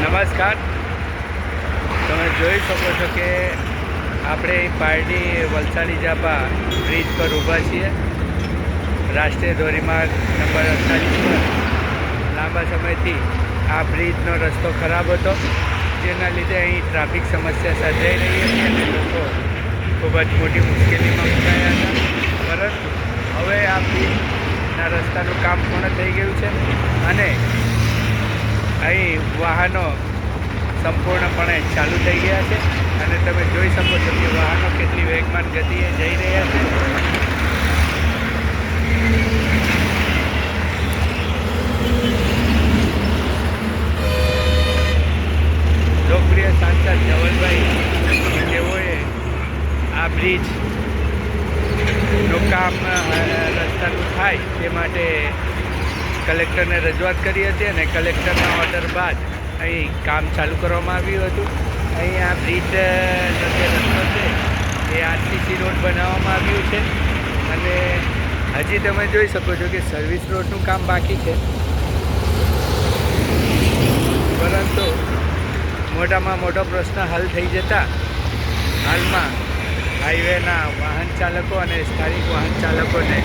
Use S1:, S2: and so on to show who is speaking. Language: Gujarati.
S1: નમસ્કાર. તમે જોઈ શકો છો કે આપણે પારડી વલસાડી જાપા બ્રિજ પર ઊભા છીએ. રાષ્ટ્રીય ધોરીમાર્ગ નંબર અડતાલીસ પર. લાંબા સમયથી આ બ્રિજનો રસ્તો ખરાબ હતો, જેના લીધે અહીં ટ્રાફિક સમસ્યા સર્જાઈ રહી હતી અને લોકો ખૂબ જ મોટી મુશ્કેલીમાં મુકાયા હતા. પરંતુ હવે આ બ્રિજના રસ્તાનું કામ પૂર્ણ થઈ ગયું છે અને અહીં વાહનો સંપૂર્ણપણે ચાલુ થઈ ગયા છે અને તમે જોઈ શકો છો કે વાહનો કેટલી વેગમાન ગતિએ જઈ રહ્યા છે. લોકપ્રિય સાંસદ ધવલભાઈ તેઓએ આ બ્રિજનું કામ રસ્તાનું થાય તે માટે કલેક્ટરને રજૂઆત કરી હતી અને કલેક્ટરના ઓર્ડર બાદ અહીં કામ ચાલુ કરવામાં આવ્યું હતું. અહીં આ બ્રિજ જે રસ્તો છે, એ આરસીસી રોડ બનાવવામાં આવ્યું છે. અને હજી તમે જોઈ શકો છો કે સર્વિસ રોડનું કામ બાકી છે. પરંતુ મોટામાં મોટો પ્રશ્ન હલ થઈ જતા હાલમાં હાઈવેના વાહન ચાલકો અને સ્થાનિક વાહન ચાલકોને